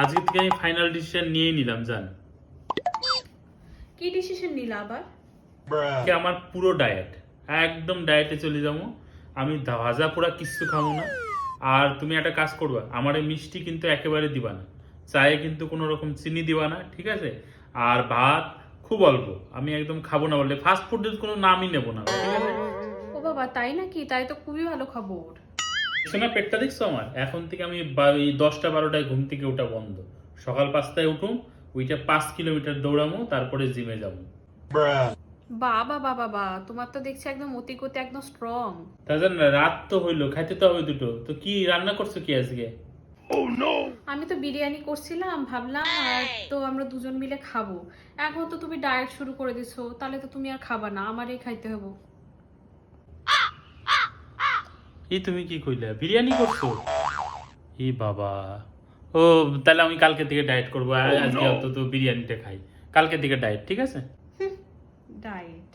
আজকে থেকে আমি ফাইনাল ডিসিশন নিয়েই নিলাম জান। কি ডিসিশন নিলা আবার? কি আমার পুরো ডায়েট একদম ডায়েটে চলে যাব। আমি ভাজা পোড়া কিচ্ছু খাব না। আর তুমি একটা কাজ করবা আমার এই মিষ্টি কিন্তু একেবারে দিবা না। চায়ে কিন্তু কোনো রকম চিনি দিবা না ঠিক আছে? আর ভাত খুব অল্প আমি একদম খাব না বললে ফাস্ট ফুডের কোনো নামই নেব না ঠিক আছে? ও বাবা তাই নাকি? তাই তো খুবই ভালো খবর। শোনা পেটটা দেখছ আমার? এখন থেকে আমি দশটা বারোটায় ঘুম থেকে ওটা বন্ধ। সকাল পাঁচটায় উঠুম ওইটা পাঁচ কিলোমিটার দৌড়ামো তারপরে জিমে যাব। বাবা বাবা বা তোমার তো দেখছি একদম অতি গতি একদম স্ট্রং রাত তো হইল খাইতে তো হবে দুটো। তো কি রান্না করছ কি আজকে? আমি তো বিরিয়ানি করছিলাম ভাবলাম আর তো আমরা দুজন মিলে খাব। এখন তো তুমি ডায়েট শুরু করে দিছো তাহলে তো তুমি আর খাবা না আমারই খাইতে হবে। এই তুমি কি কইলা? বিরিয়ানি করছ? এ বাবা। ও তাহলে আমি কালকে থেকে ডায়েট করব। আর আজকে অন্তত বিরিয়ানিটা খাই। কালকে থেকে ডায়েট ঠিক আছে? ডায়েট